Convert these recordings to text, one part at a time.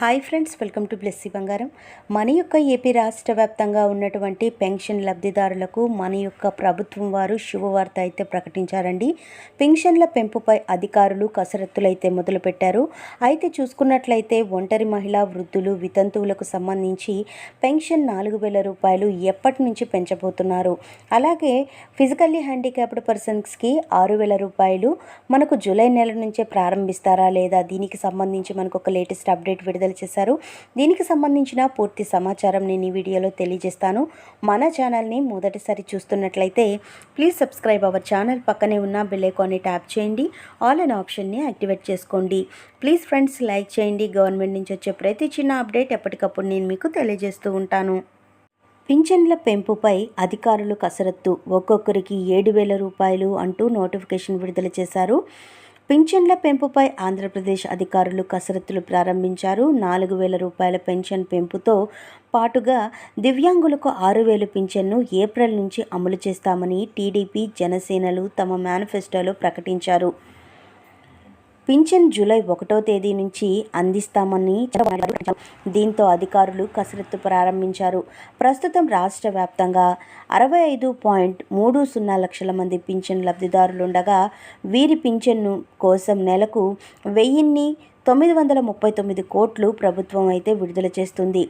Hi friends welcome to Blessy Bangaram. మన యొక్క AP రాష్ట్ర వ్యాప్తంగా ఉన్నటువంటి పెన్షన్ లబ్ధిదారులకు మన యొక్క ప్రభుత్వం వారు శుభవార్త అయితే ప్రకటించారండి. పెన్షన్ల పెంపుపై అధికారులు కసరత్తులు అయితే మొదలుపెట్టారు. అయితే చూసుకున్నట్లయితే ఒంటరి మహిళా వృద్ధులు వితంతువులకు సంబంధించి పెన్షన్ నాలుగు వేల రూపాయలు ఎప్పటి నుంచి పెంచబోతున్నారు? అలాగే ఫిజికల్లీ హ్యాండిక్యాప్డ్ పర్సన్స్కి ఆరు వేల రూపాయలు మనకు జూలై నెల నుంచే ప్రారంభిస్తారా లేదా దీనికి సంబంధించి మనకు ఒక లేటెస్ట్ అప్డేట్ విడుదల చేశారు దీనికి సంబంధించిన పూర్తి సమాచారం నేను ఈ వీడియోలో తెలియజేస్తాను. మన ఛానల్ని మొదటిసారి చూస్తున్నట్లయితే ప్లీజ్ సబ్స్క్రైబ్ అవర్ ఛానల్ పక్కనే ఉన్న బెల్ ట్యాప్ చేయండి. ఆల్ అన్ ఆప్షన్ని యాక్టివేట్ చేసుకోండి. ప్లీజ్ ఫ్రెండ్స్ లైక్ చేయండి. గవర్నమెంట్ నుంచి వచ్చే ప్రతి చిన్న అప్డేట్ ఎప్పటికప్పుడు నేను మీకు తెలియజేస్తూ ఉంటాను. పింఛన్ల పెంపుపై అధికారులు కసరత్తు. ఒక్కొక్కరికి ఏడు వేల రూపాయలు అంటూ నోటిఫికేషన్ విడుదల చేశారు. పింఛన్ల పెంపుపై ఆంధ్రప్రదేశ్ అధికారులు కసరత్తులు ప్రారంభించారు. నాలుగు వేల రూపాయల పెన్షన్ పెంపుతో పాటుగా దివ్యాంగులకు ఆరు వేలు పింఛన్ను ఏప్రిల్ నుంచి అమలు చేస్తామని టీడీపీ జనసేనలు తమ మేనిఫెస్టోలో ప్రకటించారు. పింఛన్ జూలై ఒకటో తేదీ నుంచి అందిస్తామని చెప్పారు దీంతో అధికారులు కసరత్తు ప్రారంభించారు. ప్రస్తుతం రాష్ట్ర వ్యాప్తంగా అరవై ఐదు పాయింట్ మూడు సున్నా లక్షల మంది పింఛన్ లబ్ధిదారులుండగా వీరి పింఛన్ను కోసం నెలకు వెయ్యిన్ని తొమ్మిది వందల ముప్పై తొమ్మిది కోట్లు ప్రభుత్వం అయితే విడుదల చేస్తుంది.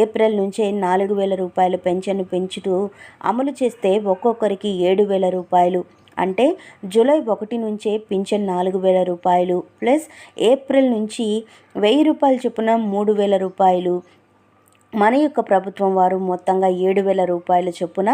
ఏప్రిల్ నుంచే నాలుగు వేల రూపాయలు పెన్షన్ పెంచుతూ అమలు చేస్తే ఒక్కొక్కరికి ఏడు వేల రూపాయలు. అంటే జూలై ఒకటి నుంచే పింఛన్ నాలుగు వేల రూపాయలు ప్లస్ ఏప్రిల్ నుంచి వెయ్యి రూపాయలు చొప్పున మూడు వేల రూపాయలు. మన యొక్క ప్రభుత్వం వారు మొత్తంగా ఏడు వేల రూపాయల చొప్పున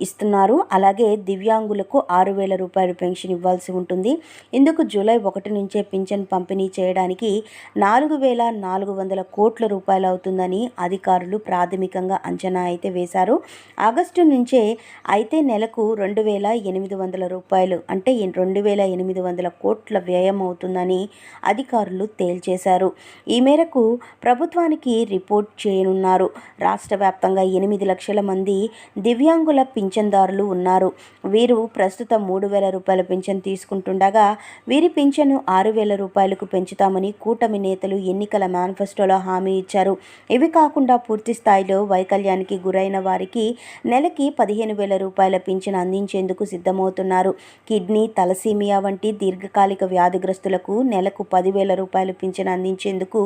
ఇస్తున్నారు. అలాగే దివ్యాంగులకు ఆరు వేల రూపాయలు పెన్షన్ ఇవ్వాల్సి ఉంటుంది. ఇందుకు జూలై ఒకటి నుంచే పింఛన్ పంపిణీ చేయడానికి నాలుగు వేల నాలుగు వందల కోట్ల రూపాయలు అవుతుందని అధికారులు ప్రాథమికంగా అంచనా అయితే వేశారు. ఆగస్టు నుంచే అయితే నెలకు రెండు వేల ఎనిమిది వందల రూపాయలు అంటే రెండు వేల ఎనిమిది వందల కోట్ల వ్యయం అవుతుందని అధికారులు తేల్చేశారు. ఈ మేరకు ప్రభుత్వానికి రిపోర్ట్ చేయనున్నారు. రాష్ట్ర వ్యాప్తంగా ఎనిమిది లక్షల మంది దివ్యాంగుల పింఛన్దారులు ఉన్నారు. వీరు ప్రస్తుతం మూడు వేల రూపాయల పింఛన్ తీసుకుంటుండగా వీరి పింఛను ఆరు వేల రూపాయలకు పెంచుతామని కూటమి నేతలు ఎన్నికల మేనిఫెస్టోలో హామీ ఇచ్చారు. ఇవి కాకుండా పూర్తి స్థాయిలో వైకల్యానికి గురైన వారికి నెలకి పదిహేను వేల రూపాయల పింఛన్ అందించేందుకు సిద్ధమవుతున్నారు. కిడ్నీ తలసీమియా వంటి దీర్ఘకాలిక వ్యాధిగ్రస్తులకు నెలకు పదివేల రూపాయల పింఛన్ అందించేందుకు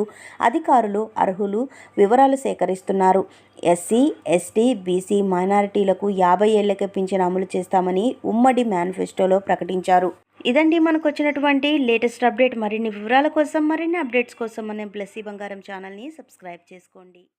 అధికారులు అర్హులు వివరాలు సేకరిస్తున్నారు. ఎస్సీ ఎస్టీ బీసీ మైనారిటీలకు యాభై ఏళ్ళకే పింఛన్ అమలు చేస్తామని ఉమ్మడి మేనిఫెస్టోలో ప్రకటించారు. ఇదండి మనకు వచ్చినటువంటి లేటెస్ట్ అప్డేట్. మరిన్ని వివరాల కోసం మరిన్ని అప్డేట్స్ కోసం మన బ్లెస్సీ బంగారం ఛానల్ని సబ్స్క్రైబ్ చేసుకోండి.